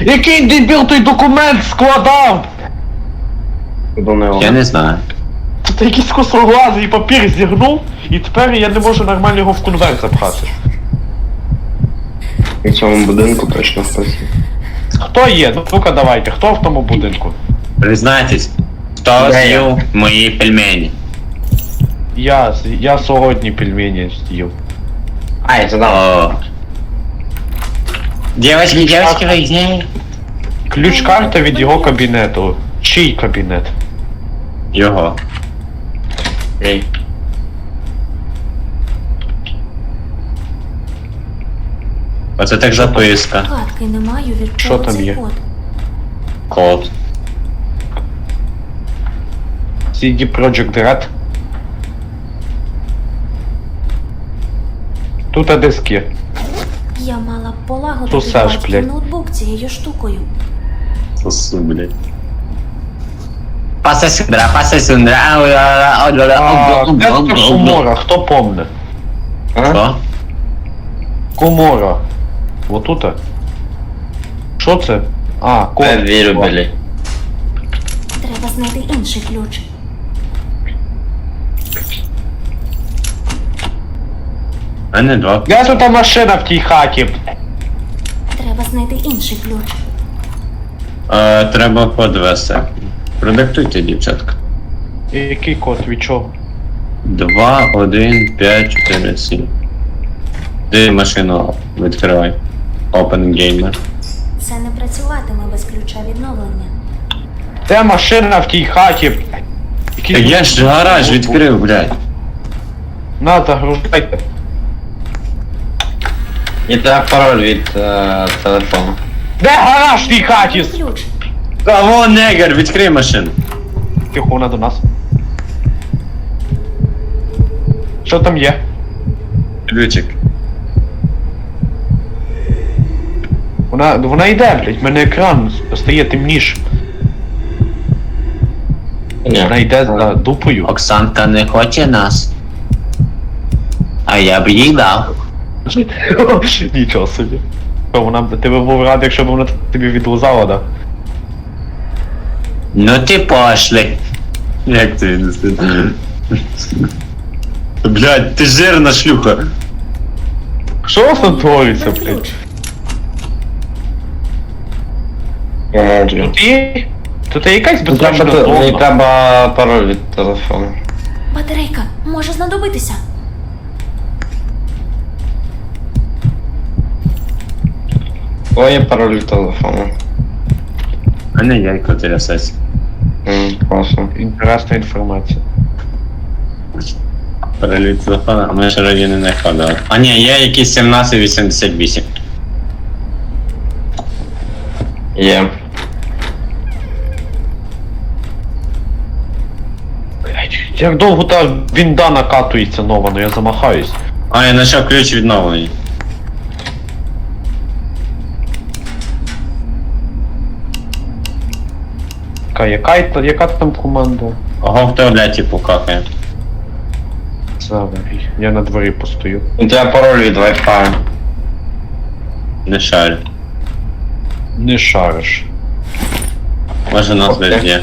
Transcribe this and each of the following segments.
Який дебіл той документ складав? Нього. Я не знаю. Тут якийсь косоглазий папір зігнув, і тепер я не можу нормально його в конверт запхати. В цьому будинку точно хтось. є. Хто є? Ну ну-ка давайте, хто в тому будинку? Признайтесь, хто Я- з'їв мої пельмені? Я, я сьогодні пельмені з'їв. Ай, задав. О. Девочки, девочки, вы где? Ключ карта від його кабінету. Чий кабінет? Його. Ей. Оце так записка. Гадки не маю від Що чого там цей є? код. Код. CD Projekt Red. Тут диск є. Я мала полагодити Тусаж, батьків блядь. ноутбук цією штукою. Сосу, блядь. Паса сюда, паса сюда. А, де тут Кумора, хто помне? А? Що? Кумора. Отута. Що це? А, код. Я вірю, блядь. Треба знайти інший ключ. У мене два. Де тут та машина в тій хаті? Треба знайти інший ключ. Е, треба код ввести. Продиктуйте, дівчатка. І Який код від чого? 2, 1, 5, 4, 7. Ти машину відкривай. Open Gamer. Це не працюватиме без ключа відновлення. Де машина в тій хаті? Який я ж гараж відкрив, блядь. На, загружайте. І так пароль від е, телефону. Де гараж в тій хаті? Ключ. Вон негр, відкрий машину. Тихо, вона до нас. Що там є? Ключик. Вона, вона йде, блядь, в мене екран стає темнішим. Вона йде за дупою. Оксанка не хоче нас. А я б їй дав. Нічого собі. Що, Вона б- ти би був радий, якщо б вона тобі відлузала, да? Ну ти пошли. Як ти не стидно? Блядь, ти жирна шлюха. Що у вас там твориться, блядь? Я можу. Ти? Тут є якась Треба, безпечна мені зона. треба пароль від телефону. Батарейка може знадобитися. Ой, є пароль телефону. У мене яйко трясеться. М, Класно. Інтересна інформація. Переліт телефона, а ми ж раді не знаходили. А ні, є якийсь 1788. Є. Блядь, Як довго та вінда накатується нова, ну я замахаюсь. А, я знайшов ключ відновлення. Яка, яка, яка там команда? Ого, в туалеті покакає. Зараз, я на дворі постою. І треба пароль від Wi-Fi. Не шарю. Не шариш. Може нас Окей. є.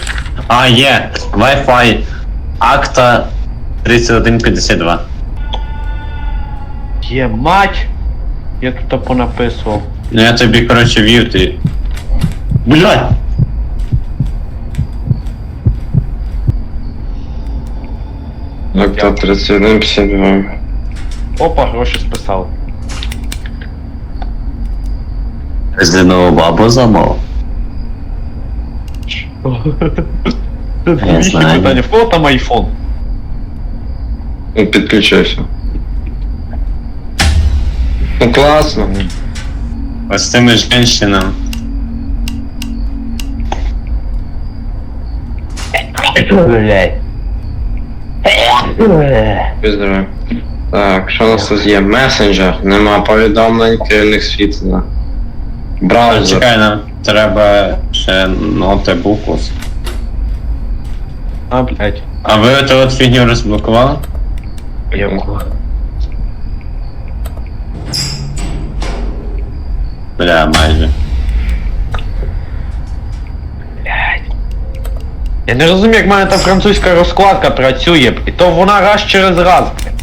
А, є! Wi-Fi. Акта 3152. Є мать! Я тут понаписував. Ну я тобі, коротше, вів ти. Блядь! Так, то 31 52. Опа, гроші списали. Знову бабу замов. Це знаю. питання, в кого там айфон? Ну, підключився. Ну класно. Ось з цими женщинами. Блять. Піздраві. Так, що у нас тут є? Месенджер, нема повідомлень керівник світла. Браузер. чекай, нам треба ще ноутбук. А, блять. А ви оту от фігню розблокували? Яку? Бля, майже. Я не розумію, як в мене та французька розкладка працює, і то вона раз через раз, блядь.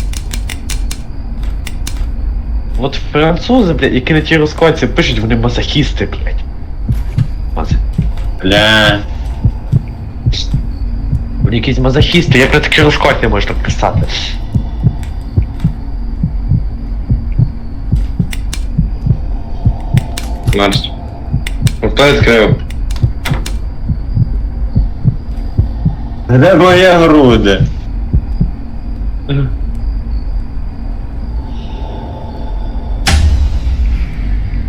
От французи, блядь, які на тій розкладці пишуть, вони мазохісти, блядь. Мази. Бля. Вони якісь мазохісти, як на такій розкладці можна писати. Мерч. Хто відкрив? Де мої груди?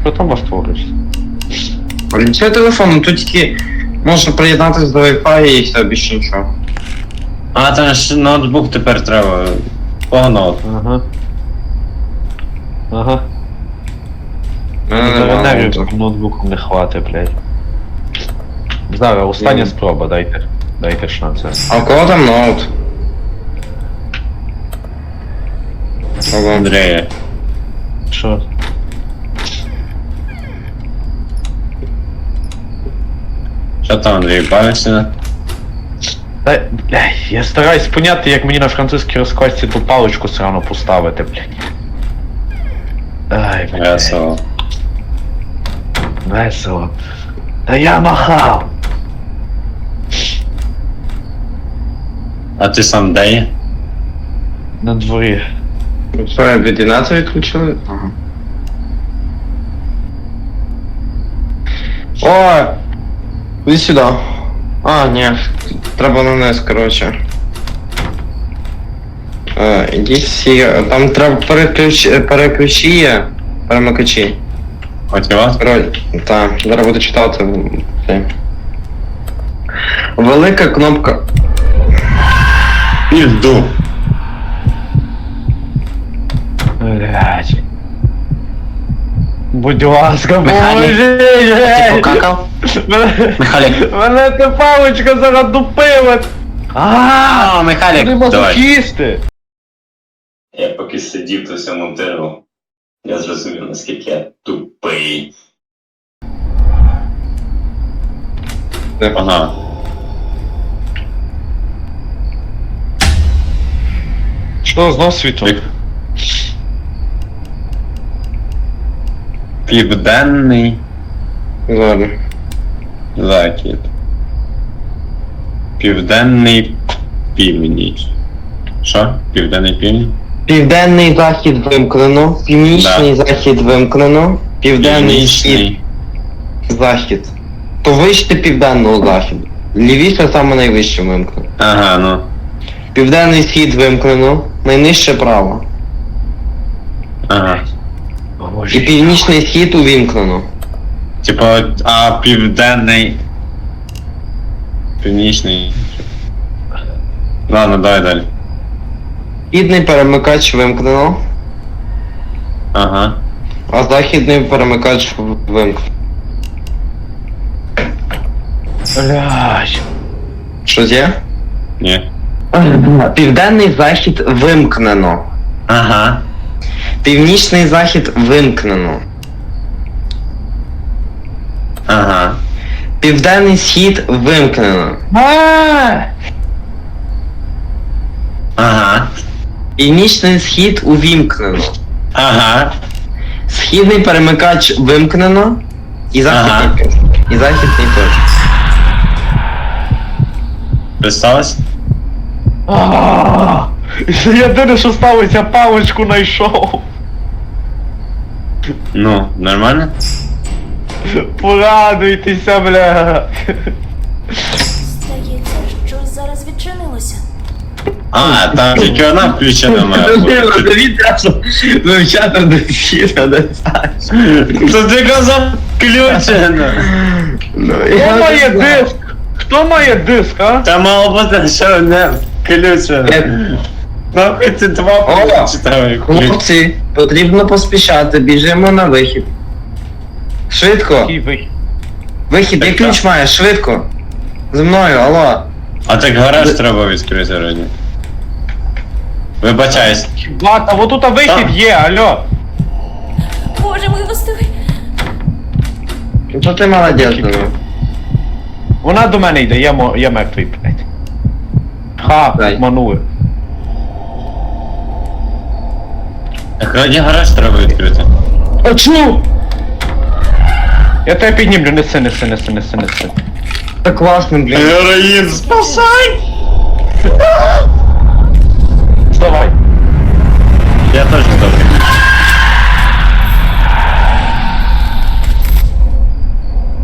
Що там вас твориться? Включай телефон, ну тут тільки можна приєднатися до Wi-Fi і все, більше нічого. А, там ж ноутбук тепер треба. Погнав. Ага. Ага. Мене Зараз ноутбуку. не хватить, блядь. Зараз, остання спроба, дайте. Дайте шанс. А у кого там ноут? Ого. Андрея. Що? Що там, Андрій, бавишся? Та, бля, я стараюсь поняти, як мені на французькій розкладці ту паличку срану поставити, блядь. Ай, блядь. Весело. Весело. Та я махав. А ти сам де є? На дворі. Що, відінацію відключили? Ага. О! Іди сюди. А, ні. Треба на низ, коротше. Е, іди сі. Там треба переключ... переключі. Перемикачі. Хотіла? Коротше, так, зараз буду читати. Це. Велика кнопка. Іду. Блядь. Будь ласка, Механік? поможи! покакав? Мене, Михайлик. мене та паличка зараз дупила! А, Михайлик, мазохісти! Я поки сидів, то все монтував. Я зрозумів, наскільки я тупий. Ага. Що, знов світло? Південний Зараз. захід. Південний північ. Що? Південний північ? Південний захід вимкнено, північний захід вимкнено, південний схід захід. То вище південного заходу. Лівіше саме найвище вимкнено. Ага, ну. Південний схід вимкнено, найнижче право. Ага. І північний схід увімкнено. Типа, а південний. Північний. Ладно, давай далі. Східний перемикач вимкнено, Ага. а західний перемикач вимкнено. Блядь. Щось є? Ні. Південний захід вимкнено. Ага. Північний захід вимкнено. Ага. Південний схід вимкнено. Ага. Північний схід увімкнено. Ага. Східний перемикач вимкнено. І західний Ага. І західний теж. Представилось? А, Єдине, що сталося, паличку знайшов. Ну, нормально? Порадуйтеся, бля. Здається, щось зараз відчинилося. А, там тільки одна включена має бути. Вивчати до східа, де То ти казав включено. Хто має диск? Хто має диск, а? Та мало бути, що не включено. Нахуй ці два О! читаю. Хлопці, потрібно поспішати, біжимо на вихід. Швидко. Який вихід? Вихід, Так, я ключ так. маю, швидко. Зі мною, алло. А так гараж треба відкрити раді. Вибачайся. Влад, а вот тут вихід є, алло. Боже милостивий! Ну то ти молодець, ну. Вона до мене йде, я, мо- я мертвий, блядь. Ха, Дай. обманули. Так раді гараж треба відкрити. А чу? Я тебе піднімлю, неси, неси, неси, неси, неси. Так класно, блін. Героїн, спасай! Вставай. Я теж добре.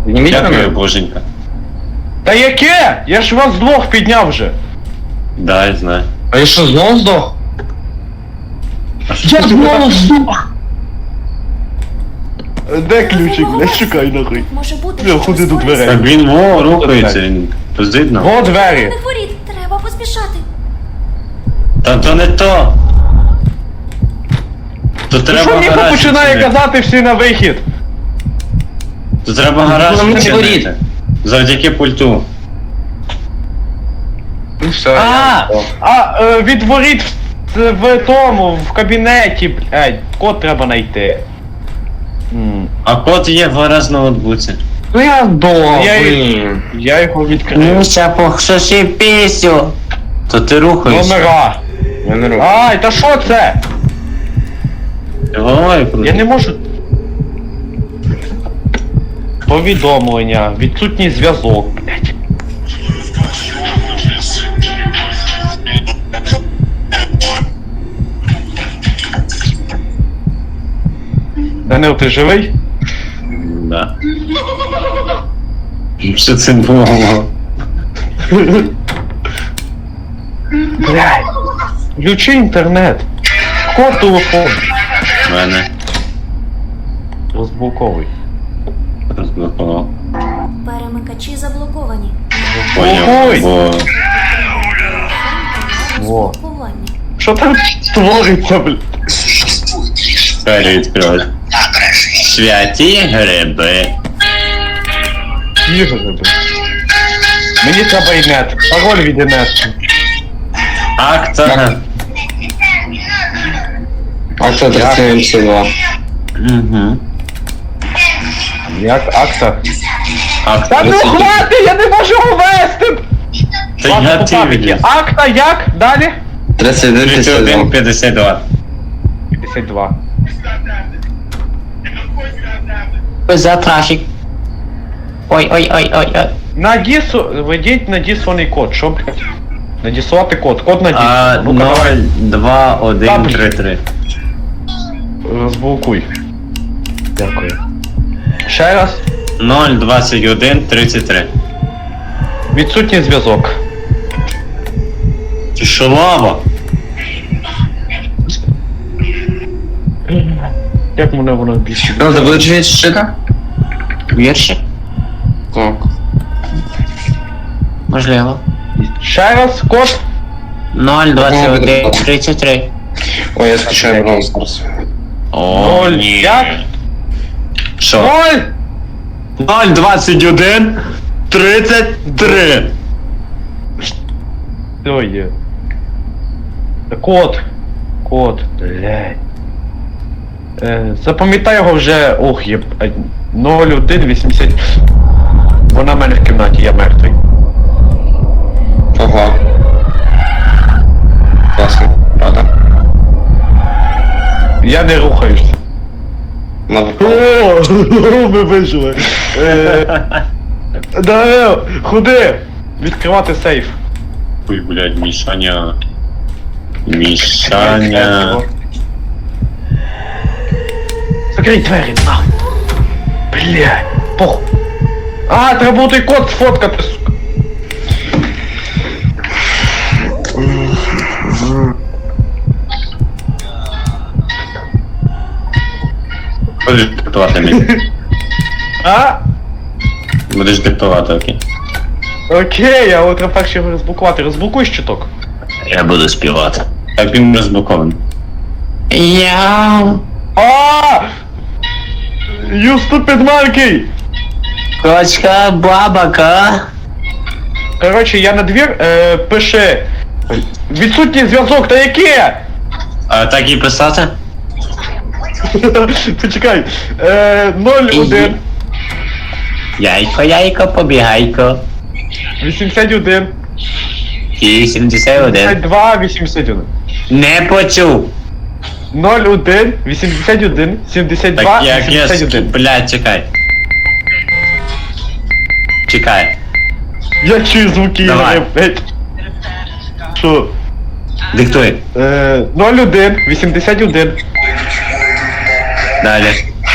Дякую, мене. боженька. Та яке? Я ж вас двох підняв вже. Да, я знаю. А я що, знову здох? А що Я ти знову здох. Де ключик, блядь, шукай нахуй. Може бути, Я що ходи до дверей. Так він во рухається, він видно. Во двері. Не хворіть, треба поспішати. Та то не то. То Ну треба що Міха гараж починає відчинити. казати всі на вихід? То треба гараж Ну, не відчинити. Завдяки пульту. Ну все. А! я- А, е, відворіть в, в тому, в кабінеті, блядь, код треба знайти. М, А код є в гараж на ноутбуці. Ну я здох, Я- блін. Я його відкрив. Муся, похшоши пісю. То ти рухаєшся. Номера. Я не роблю. Ай, та що це? Ти головою крути. Я не можу. Повідомлення, відсутній зв'язок, блядь. Данил, ти живий? Да. Що це було? Блядь. Включи інтернет. Код телефон. В мене Розблоковий. розблокував. Перемикачі заблоковані. Ой. бо Во. Що там твориться, блядь? двері відкрили. Святі гриби. Ігор, блядь. Мені треба інет. Пароль від інет. Акта. А це 372. Угу. Як акта? Та Акта. ну хвати, я не можу вести! Та я ти. Акта як? Далі? 31, 31, 52. 52. 52. За трафік. Ой, ой, ой, ой, ой. Надісу... Введіть надісланий код, що, блядь? Надіслати код, код А, надісланий. Ну, 0, давай, 2, 1, 3, 3. розблокуй. Дякую. Ще раз. 0, 21, 33. Відсутній зв'язок. Ти що лава? Як мене воно більше? Будеш від щита? Вірші? Так. Можливо. Ще раз, код. 0, 21, 33. Ой, я скачаю Brawl Stars. О, Ноль, ні. як? Що? Ноль! 0, 21, 33. Що є? Код. Код. Блядь. Е, запам'ятай його вже. Ох, є. 0180. Вона в мене в кімнаті, я мертвий. Ага. Класно. Правда? Я не рухаюсь. Надо. О, ми вижили. Е, ходи! Відкривати сейф. Ой, блядь, Мішаня. Мішаня. Закрий двері, нахуй. Блядь, похуй. А, треба буде код сфоткати, сука. Будеш диктувати мені. А? Будеш диктувати, окей. Окей, але треба перше його розблокувати. Розблокуй щиток. Я буду співати. Так він розблокований. Я. А! You stupid monkey! Кочка, бабака. Коротше, я на двір е, пише. Відсутній зв'язок, та яке? А так і писати? Почекай. Е, 01. Яйко, яйко, побігайко. 81, І 71. 82, 81. Не почув. 01, 81, 72, Так як я... 81. Блядь, чекай. Чекай. Я чую звуки Давай. ігри, блядь. Що? Диктуй. Е, 01, 81, Далі.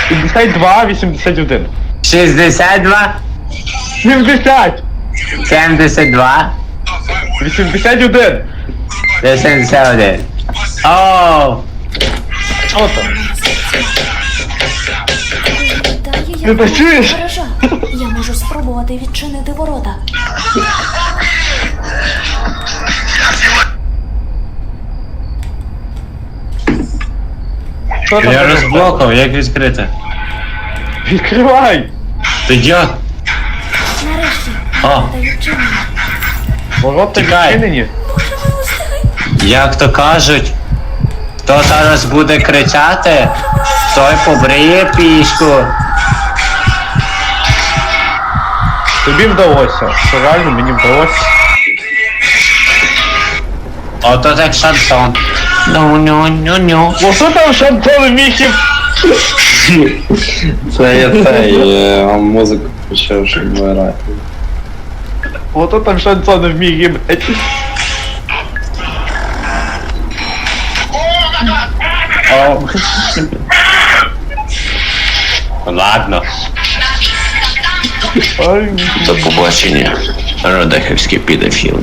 52, 81. 62, 70, 72, 81. 81. Оу! Що там? Дає Ти це чуєш? гаража. Я можу спробувати відчинити ворота. Що там? Я розблокав, як відкрити? Відкривай! Ти як? Нарешті. О. Ворота відчинені. Ворота відчинені. Милостивий. Як то кажуть, хто зараз буде кричати, той побриє пішку. Тобі вдалося. Що реально мені вдалося. Ото так шансон. Ну, ну, ну, ну. Ну що там Шантон Міхів? Це я цей е, музику почав, щоб грати. Ото там шансон в мігі, блядь. Ладно. До побачення, Родахівський підофіл.